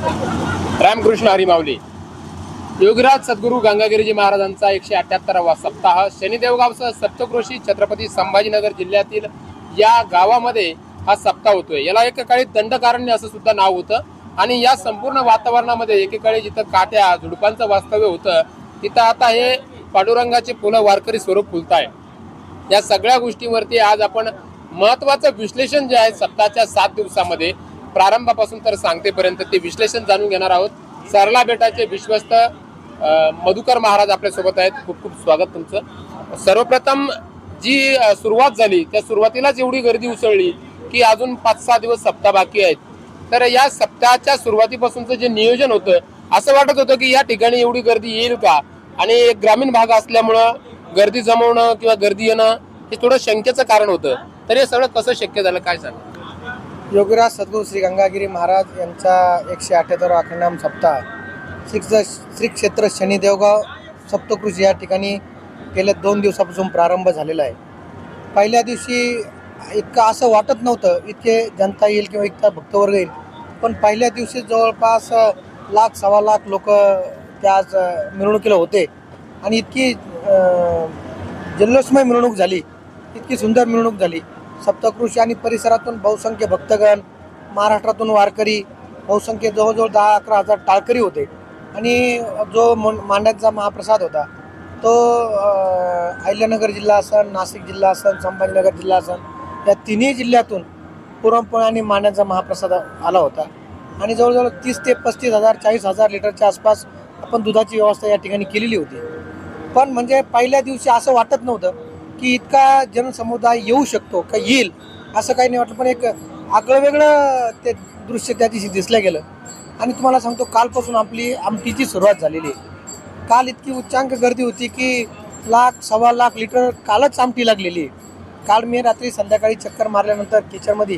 रामकृष्ण हरिमावली योगीराज सद्गुरू गंगागिरीजी महाराजांचा एकशे अठ्याहत्तरावा सप्ताह. शनिदेवगावसह सप्तकृषी छत्रपती संभाजीनगर जिल्ह्यातील या गावामध्ये हा सप्ताह होतोय. याला एकेकाळी दंडकारण्य असं सुद्धा नाव होतं. आणि या संपूर्ण वातावरणामध्ये एकेकाळी जिथं काट्या झुडपांचं वास्तव्य होतं तिथं आता हे पाडुरंगाचे फुलं वारकरी स्वरूप फुलत आहे या सगळ्या गोष्टीवरती आज आपण महत्वाचं विश्लेषण जे आहे सप्ताहाच्या सात दिवसामध्ये प्रारंभापासून तर सांगतेपर्यंत ते विश्लेषण जाणून घेणार आहोत. सरला बेटाचे विश्वस्त मधुकर महाराज आपल्यासोबत आहेत. खूप खूप स्वागत तुमचं. सर्वप्रथम जी सुरुवात झाली त्या सुरुवातीलाच एवढी गर्दी उसळली की अजून पाच सहा दिवस सप्ताह बाकी आहेत. तर या सप्ताहाच्या सुरुवातीपासूनचं जे नियोजन होतं असं वाटत होतं की या ठिकाणी एवढी गर्दी येईल का? आणि एक ग्रामीण भाग असल्यामुळं गर्दी जमवणं किंवा गर्दी येणं हे थोडं शंकेचं कारण होतं. तर हे सगळं कसं शक्य झालं? काय सांग योगीराज सद्गुरू श्री गंगागिरी महाराज यांचा एकशे अठ्याहत्तर अखंडाम सप्ताह श्री श्री क्षेत्र शनिदेवगाव सप्तकृषी या ठिकाणी गेल्या दोन दिवसापासून प्रारंभ झालेला आहे. पहिल्या दिवशी इतकं असं वाटत नव्हतं इतके जनता येईल किंवा इतका भक्तवर्ग येईल पण पहिल्या दिवशी जवळपास लाख सव्वा लाख लोक त्या आज मिरवणुकीला होते. आणि इतकी जल्लोषमय मिरवणूक झाली इतकी सुंदर मिरवणूक झाली. सप्तकृषी आणि परिसरातून बहुसंख्य भक्तगण महाराष्ट्रातून वारकरी बहुसंख्य जवळजवळ दहा अकरा हजार टाळकरी होते. आणि जो मन- महाप्रसाद होता तो अहिल्यानगर जिल्हा असन नाशिक जिल्हा असन संभाजीनगर जिल्हा असन या तिन्ही जिल्ह्यातून पुरणपोळी आणि मांड्यांचा महाप्रसाद आला होता. आणि जवळजवळ तीस ते पस्तीस हजार चाळीस हजार लिटरच्या आसपास आपण दुधाची व्यवस्था या ठिकाणी केलेली होती. पण म्हणजे पहिल्या दिवशी असं वाटत नव्हतं की इतका जनसमुदाय येऊ शकतो का येईल असं काही नाही वाटलं. पण एक आगळं वेगळं ते दृश्य त्या दिवशी दिसलं गेलं. आणि तुम्हाला सांगतो कालपासून आपली आमटीची सुरुवात झालेली आहे. काल इतकी उच्चांक गर्दी होती की लाख सव्वा लाख लिटर कालच आमटी लागलेली आहे. काल मी रात्री संध्याकाळी चक्कर मारल्यानंतर किचनमध्ये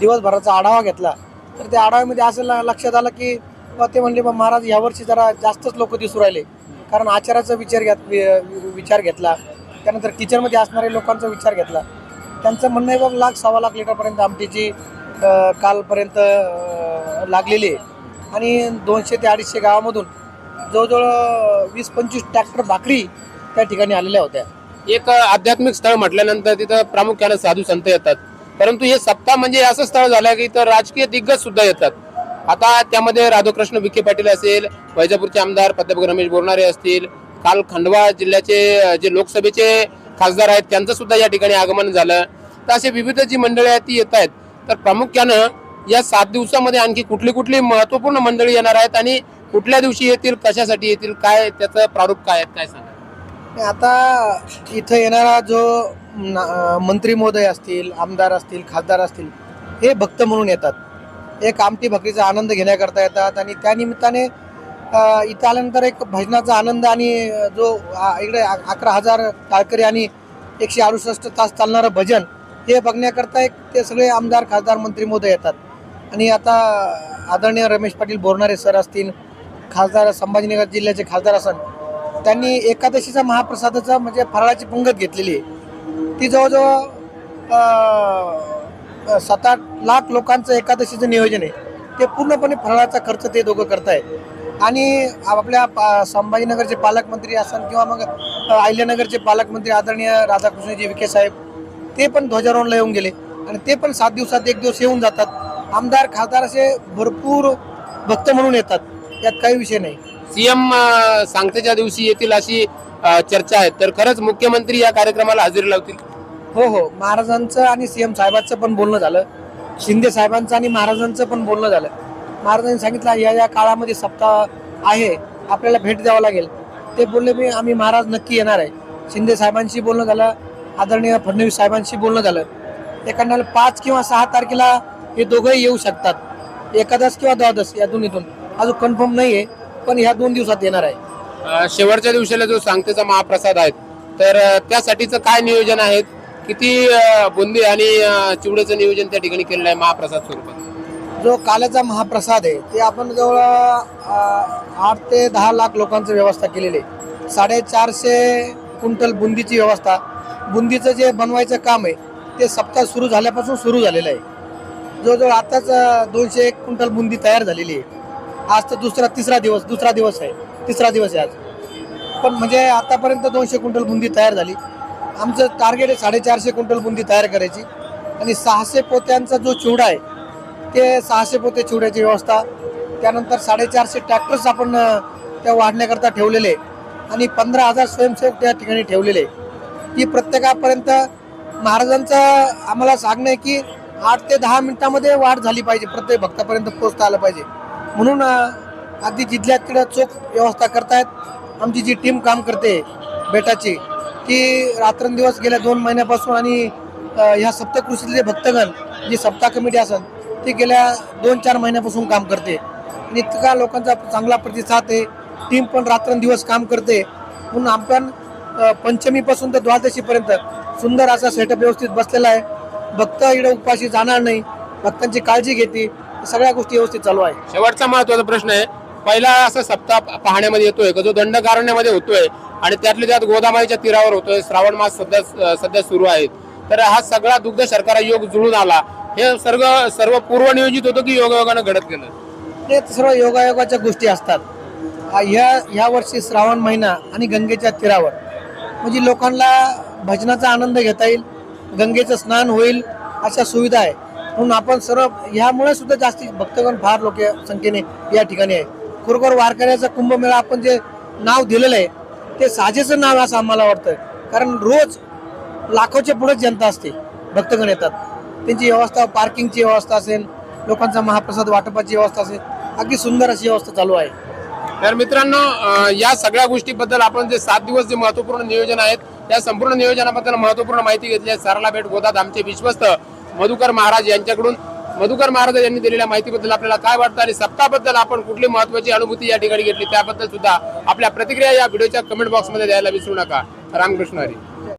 दिवसभराचा आढावा घेतला. तर त्या आढाव्यामध्ये असं लक्षात आलं की बा ते म्हणले बा महाराज यावर्षी जरा जास्तच लोक दिसू राहिले. कारण आचाराचा विचार घेत विचार घेतला. त्यानंतर किचनमध्ये असणाऱ्या लोकांचा विचार घेतला. त्यांचं म्हणणं आहे बघ लाख सव्वा लाख लिटरपर्यंत आमटीची कालपर्यंत लागलेली आहे आणि दोनशे ते अडीचशे गावामधून जवळजवळ वीस पंचवीस ट्रॅक्टर भाकरी त्या ठिकाणी आलेल्या होत्या. एक आध्यात्मिक स्थळ म्हटल्यानंतर तिथं प्रामुख्याने साधू संत येतात. परंतु हे सप्ताह म्हणजे असं स्थळ झालं की इथं राजकीय दिग्गज सुद्धा येतात. आता त्यामध्ये राधाकृष्ण विखे पाटील असेल वैजापूरचे आमदार प्राध्यापक रमेश बोरणारे असतील काल खंडवा जिल्ह्याचे जे लोकसभेचे खासदार आहेत त्यांचं सुद्धा या ठिकाणी आगमन झालं. तर असे विविध जी मंडळी आहेत ती येत आहेत. तर प्रामुख्यानं या सात दिवसामध्ये आणखी कुठली कुठली महत्त्वपूर्ण मंडळी येणार आहेत आणि कुठल्या दिवशी येतील कशासाठी येतील काय त्याचं प्रारूप काय आहेत काय सांगा आता इथं येणारा जो मंत्री महोदय असतील आमदार असतील खासदार असतील हे भक्त म्हणून येतात. एक आमटी भाकरीचा आनंद घेण्याकरता येतात आणि त्यानिमित्ताने इथं आल्यानंतर एक भजनाचा आनंद आणि जो इकडे अकरा हजार टाळकरी आणि एकशे अडुसष्ट तास चालणारं भजन हे बघण्याकरता एक ते सगळे आमदार खासदार मंत्री महोदय येतात. आणि आता आदरणीय रमेश पाटील बोरणारे सर असतील खासदार संभाजीनगर जिल्ह्याचे खासदार असन त्यांनी एकादशीचा महाप्रसादाचा म्हणजे फराळाची पंगत घेतलेली आहे. ती जवळजवळ सात आठ लाख लोकांचं एकादशीचं नियोजन आहे. ते पूर्णपणे फराळाचा खर्च ते दोघं करतायत. आणि आपल्या पा- संभाजीनगरचे पालकमंत्री असन किंवा मग अहिल्यानगरचे पालकमंत्री आदरणीय राधाकृष्णजी विखे साहेब ते पण ध्वजारोहणला येऊन गेले. आणि ते पण सात दिवसात एक दिवस येऊन जातात. आमदार खासदार असे भरपूर भक्त म्हणून येतात. यात काही विषय नाही. सीएम सांगतेच्या दिवशी येतील अशी चर्चा आहे. तर खरंच मुख्यमंत्री या कार्यक्रमाला हजेरी लावतील? हो हो. महाराजांचं आणि सीएम साहेबांचं पण बोलणं झालं. शिंदे साहेबांचं आणि महाराजांचं पण बोलणं झालं. महाराजांनी सांगितलं या या काळामध्ये सप्ताह आहे आपल्याला भेट द्यावं लागेल. ते बोलले मी आम्ही महाराज नक्की येणार आहे. शिंदे साहेबांशी बोलणं झालं आदरणीय फडणवीस साहेबांशी बोलणं झालं. एखाद्याला पाच किंवा सहा तारखेला हे दोघंही येऊ शकतात. एकादश किंवा द्वादश या दोन्हीतून. अजून कन्फर्म नाही आहे पण ह्या दोन दिवसात येणार आहे. शेवटच्या दिवशीला जो सांगतेचा महाप्रसाद आहे तर त्यासाठीचं काय नियोजन आहे? किती बुंदी आणि चिवड्याचं नियोजन त्या ठिकाणी केलेलं आहे महाप्रसाद स्वरूपात? जो काल्याचा महाप्रसाद आहे ते आपण जवळ आठ ते दहा लाख लोकांची व्यवस्था केलेली आहे. साडेचारशे क्विंटल बुंदीची व्यवस्था. बुंदीचं जे बनवायचं काम आहे ते सप्ताह सुरू झाल्यापासून सुरू झालेलं आहे. जवळजवळ आत्ताच दोनशे एक क्विंटल बुंदी तयार झालेली आहे. आज तर दुसरा तिसरा दिवस दुसरा दिवस आहे. तिसरा दिवस आहे आज. पण म्हणजे आतापर्यंत दोनशे क्विंटल बुंदी तयार झाली. आमचं टार्गेट आहे साडेचारशे क्विंटल बुंदी तयार करायची. आणि सहाशे पोत्यांचा जो चिवडा आहे ते सहाशे पोते चिवड्याची व्यवस्था. त्यानंतर साडेचारशे ट्रॅक्टर्स आपण त्या वाढण्याकरता ठेवलेले. आणि पंधरा हजार स्वयंसेवक त्या ठिकाणी ठेवलेले. की प्रत्येकापर्यंत महाराजांचं आम्हाला सांगणं आहे की आठ ते दहा मिनिटामध्ये वाढ झाली पाहिजे. प्रत्येक भक्तापर्यंत पोचता आलं पाहिजे. म्हणून अगदी जिथल्या चोख व्यवस्था करतायत आमची जी टीम काम करते बेटाची ती रात्रंदिवस गेल्या दोन महिन्यापासून आणि ह्या सप्तकृषीतले भक्तगण जी सप्ताह कमिटी असेल ती गेल्या दोन चार महिन्यापासून काम करते. आणि इतका लोकांचा चांगला प्रतिसाद आहे. टीम पण रात्रंदिवस काम करते. म्हणून आपण पंचमीपासून तर द्वादशीपर्यंत सुंदर असा सेटअप व्यवस्थित बसलेला आहे. भक्त इकडे उपाशी जाणार नाही. भक्तांची काळजी घेते. सगळ्या गोष्टी व्यवस्थित चालू आहे. शेवटचा महत्त्वाचा प्रश्न आहे. पहिला असा सप्ताह पाहण्यामध्ये येतोय का? जो दंडकारण्यामध्ये होतोय आणि त्यातल्या त्यात गोदामाईच्या तीरावर होतोय. श्रावण मास सध्या सध्या सुरू आहेत. तर हा सगळा दुग्ध शर्करा योग जुळून आला. हे सर्व सर्व पूर्वनियोजित होतं की योगायोगानं घडत गेलं? ते सर्व योगायोगाच्या गोष्टी असतात. ह्या ह्या वर्षी श्रावण महिना आणि गंगेच्या तीरावर. म्हणजे लोकांना भजनाचा आनंद घेता येईल गंगेचं स्नान होईल अशा सुविधा आहे. म्हणून आपण सर्व ह्यामुळे सुद्धा जास्ती भक्तगण फार लोक संख्येने या ठिकाणी आहे. खरोखर वारकऱ्याचा कुंभमेळा आपण जे नाव दिलेलं आहे ते साजेचं नाव असं आम्हाला वाटतं कारण रोज लाखोच्या पुढेच जनता असते भक्तगण येतात. त्यांची व्यवस्था पार्किंगची व्यवस्था असेल लोकांचा महाप्रसाद वाटपाची व्यवस्था असेल अगदी सुंदर अशी व्यवस्था चालू आहे. तर मित्रांनो या सगळ्या गोष्टीबद्दल आपण जे सात दिवस जे महत्त्वपूर्ण नियोजन आहेत त्या संपूर्ण नियोजनाबद्दल महत्त्वपूर्ण माहिती घेतली आहे सरला भेट गोदात आमचे विश्वस्त मधुकर महाराज यांच्याकडून. मधुकर महाराज यांनी दिलेल्या माहितीबद्दल आपल्याला काय वाटतं आणि सप्ताबद्दल आपण कुठली महत्वाची अनुभूती या ठिकाणी घेतली त्याबद्दल सुद्धा आपल्या प्रतिक्रिया या व्हिडिओच्या कमेंट बॉक्समध्ये द्यायला विसरू नका. रामकृष्ण हरी.